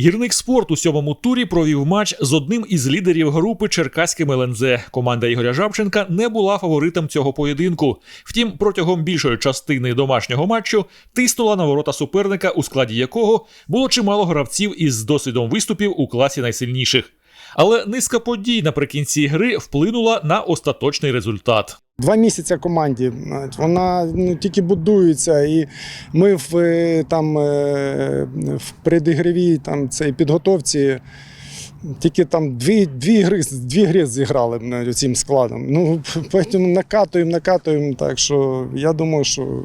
Гірник спорт у сьомому турі провів матч з одним із лідерів групи Черкаським ЛНЗ. Команда Ігоря Жабченка не була фаворитом цього поєдинку. Втім, протягом більшої частини домашнього матчу тиснула на ворота суперника, у складі якого було чимало гравців із досвідом виступів у класі найсильніших. Але низка подій наприкінці гри вплинула на остаточний результат. Два місяці команді. Вона ну, тільки будується, і ми в е, там е, в предігровій там цій підготовці. Тільки там дві, дві, гри, дві гри зіграли цим складом. Ну, потім накатуємо, накатуємо. Так що я думаю, що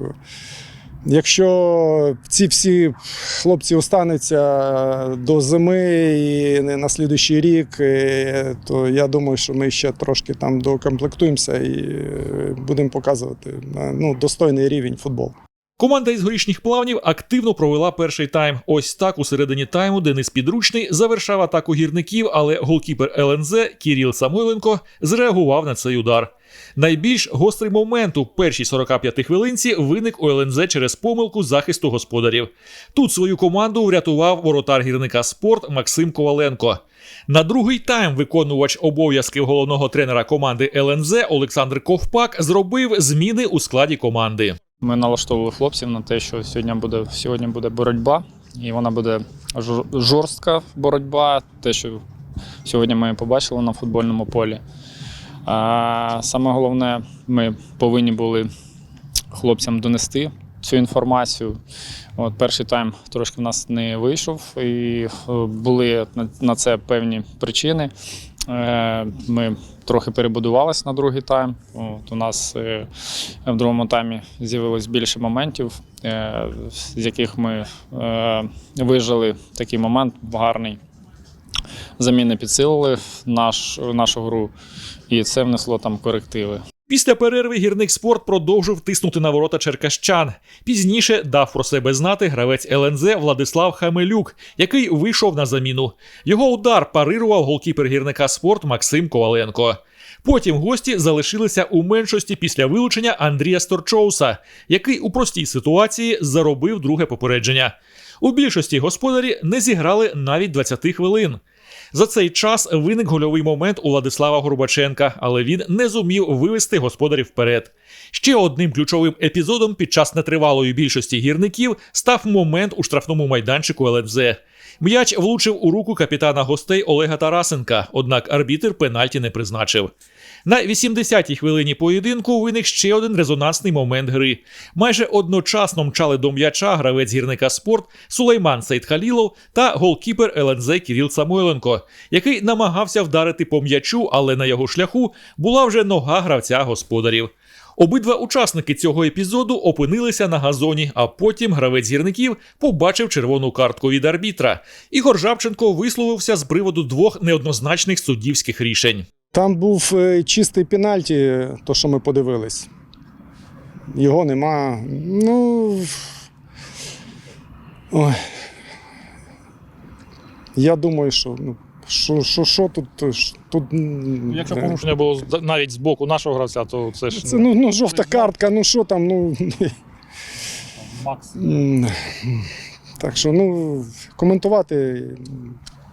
якщо ці всі хлопці остануться до зими і на слідуючий рік, е, то я думаю, що ми ще трошки там докомплектуємося і е, будемо показувати е, ну, достойний рівень футболу. Команда із горішніх плавнів активно провела перший тайм. Ось так у середині тайму Денис Підручний завершав атаку гірників, але голкіпер ЛНЗ Кіріл Самойленко зреагував на цей удар. Найбільш гострий момент у першій 45 хвилинці виник у ЛНЗ через помилку захисту господарів. Тут свою команду врятував воротар гірника спорт Максим Коваленко. На другий тайм виконувач обов'язків головного тренера команди ЛНЗ Олександр Ковпак зробив зміни у складі команди. Ми налаштовували хлопців на те, що сьогодні буде, сьогодні буде боротьба, і вона буде жорстка боротьба, те, що сьогодні ми побачили на футбольному полі. А саме головне, ми повинні були хлопцям донести цю інформацію. От перший тайм трошки в нас не вийшов, і е, були на- на це певні причини. Е, Ми трохи перебудувалися на другий тайм. От у нас е, в другому таймі з'явилось більше моментів, е, з яких ми вижили такий момент гарний. Заміни підсилили наш, нашу гру, і це внесло там корективи. Після перерви гірник спорт продовжив тиснути на ворота черкащан. Пізніше дав про себе знати гравець ЛНЗ Владислав Хамелюк, який вийшов на заміну. Його удар парирував голкіпер гірника спорт Максим Коваленко. Потім гості залишилися у меншості після вилучення Андрія Сторчоуса, який у простій ситуації заробив друге попередження. У більшості господарі не зіграли навіть 20 хвилин. За цей час виник гольовий момент у Владислава Горбаченка, але він не зумів вивести господарів вперед. Ще одним ключовим епізодом під час нетривалої більшості гірників став момент у штрафному майданчику ЛНЗ. М'яч влучив у руку капітана гостей Олега Тарасенка, однак арбітер пенальті не призначив. На 80-й хвилині поєдинку виник ще один резонансний момент гри. Майже одночасно мчали до м'яча гравець гірника спорт Сулейман Сейдхалілов та голкіпер ЛНЗ Кіріл Самойленко, який намагався вдарити по м'ячу, але на його шляху була вже нога гравця господарів. Обидва учасники цього епізоду опинилися на газоні, а потім гравець гірників побачив червону картку від арбітра. Ігор Жабченко висловився з приводу двох неоднозначних суддівських рішень. Там був е, чистий пенальті, то що ми подивились. Його нема. Ну. Ой. Я думаю, що ну, що, що, що тут. ж- тут Якщо е, порушення було навіть з боку нашого гравця, то це ж Це ну, ну жовта картка, ну що там, ну. Макс. Так що, ну, коментувати.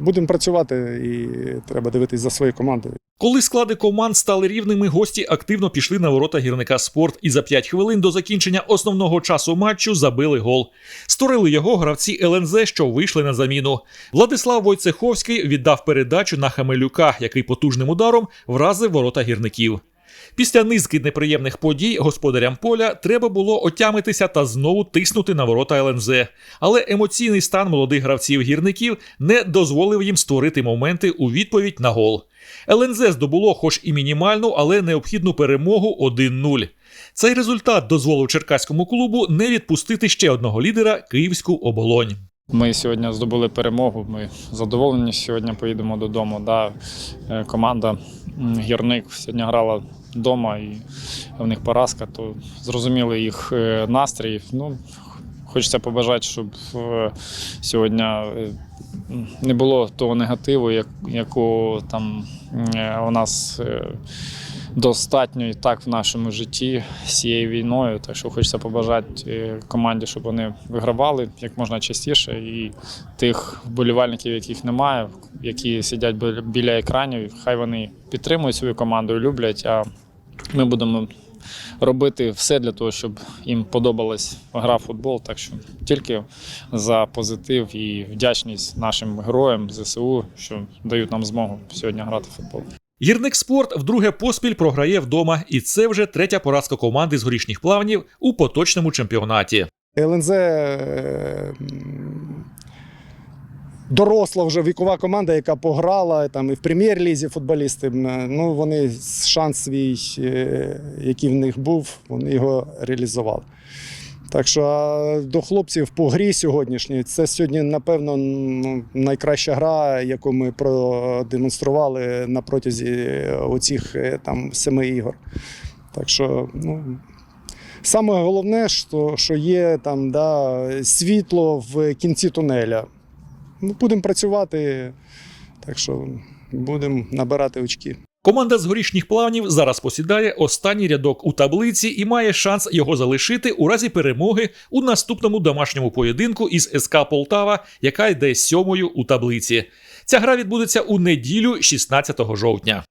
Будемо працювати і треба дивитись за своєю командою. Коли склади команд стали рівними, гості активно пішли на ворота гірника спорт і за 5 хвилин до закінчення основного часу матчу забили гол. Створили його гравці ЛНЗ, що вийшли на заміну. Владислав Войцеховський віддав передачу на Хамелюка, який потужним ударом вразив ворота гірників. Після низки неприємних подій господарям поля треба було отямитися та знову тиснути на ворота ЛНЗ. Але емоційний стан молодих гравців гірників не дозволив їм створити моменти у відповідь на гол. ЛНЗ здобуло хоч і мінімальну, але необхідну перемогу 1-0. Цей результат дозволив черкаському клубу не відпустити ще одного лідера київську оболонь. Ми сьогодні здобули перемогу. Ми задоволені. Сьогодні поїдемо додому. Да, е, команда гірник сьогодні грала вдома і в них поразка, то зрозуміли їх е, настрій. Ну, хочеться побажати, щоб е, сьогодні не було того негативу, як, якого там е, у нас. е, достатньо і так в нашому житті з цією війною. Так що хочеться побажати е, команді, щоб вони вигравали як можна частіше. І тих вболівальників, яких немає, які сидять біля екранів, хай вони підтримують свою команду люблять. А ми будемо робити все для того, щоб їм подобалась гра в футбол. Так що тільки за позитив і вдячність нашим героям ЗСУ, що дають нам змогу сьогодні грати в футбол. Гірник спорт вдруге поспіль програє вдома, і це вже третя поразка команди з горішніх плавнів у поточному чемпіонаті. ЛНЗ е, доросла вже вікова команда, яка пограла там і в прем'єр-лізі футболісти. Ну, вони шанс свій, е, який в них був, вони його реалізували. Так що до хлопців по грі сьогоднішній, це сьогодні, напевно, найкраща гра, яку ми продемонстрували на протязі оцих е, там семи ігор. Так що, ну, Саме головне, що, що є там да, світло в кінці тунеля. Ну, будемо працювати, так що будемо набирати очки. Команда з горішніх планів зараз посідає останній рядок у таблиці і має шанс його залишити у разі перемоги у наступному домашньому поєдинку із СК Полтава, яка йде сьомою у таблиці. Ця гра відбудеться у неділю, 16 жовтня.